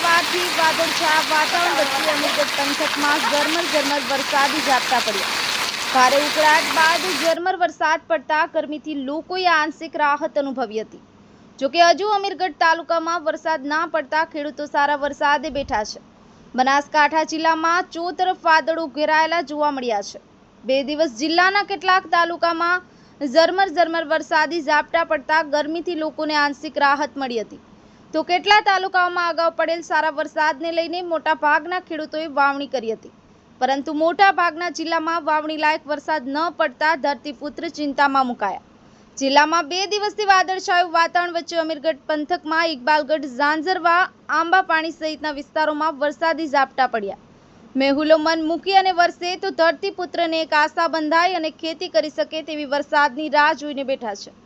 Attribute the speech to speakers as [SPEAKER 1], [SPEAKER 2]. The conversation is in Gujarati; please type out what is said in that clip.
[SPEAKER 1] વાદળછાયા વાતાવરણ વચ્ચે અમીરગઢ પંથકમાં ઝરમર ઝરમર વરસાદી ઝાપટા પડ્યા. ભારે ઉકળાટ બાદ ઝરમર વરસાદ પડતા ગરમીથી લોકોએ આંશિક રાહત અનુભવી હતી. જોકે હજુ અમીરગઢ તાલુકામાં વરસાદ ના પડતા ખેડૂતો સારા વરસાદે બેઠા છે. બનાસકાંઠા જિલ્લામાં ચોતરફ વાદળો ઘેરાયેલા જોવા મળ્યા છે. બે દિવસ જિલ્લાના કેટલાક તાલુકામાં ઝરમર ઝરમર વરસાદી ઝાપટા પડતા ગરમીથી લોકોને આંશિક રાહત મળી હતી. તો કેટલા તાલુકાઓમાં અગાઉ પડેલ સારા વરસાદને લઈને મોટા ભાગના ખેડૂતોએ વાવણી કરી હતી. પરંતુ મોટા ભાગના જિલ્લામાં વાવણી લાયક વરસાદ ન પડતા ધરતીપુત્ર ચિંતામાં મુકાયા. જિલ્લામાં બે દિવસથી વાદળછાયું વાતાવરણ વચ્ચે અમીરગઢ પંથકમાં ઇકબાલગઢ, ઝાંઝરવા, આંબાપાણી સહિતના વિસ્તારોમાં વરસાદી ઝાપટા પડ્યા. મેહુલો મન મૂકી અને વરસે તો ધરતીપુત્રને એક આશા બંધાય અને ખેતી કરી શકે તેવી વરસાદની રાહ જોઈને બેઠા છે.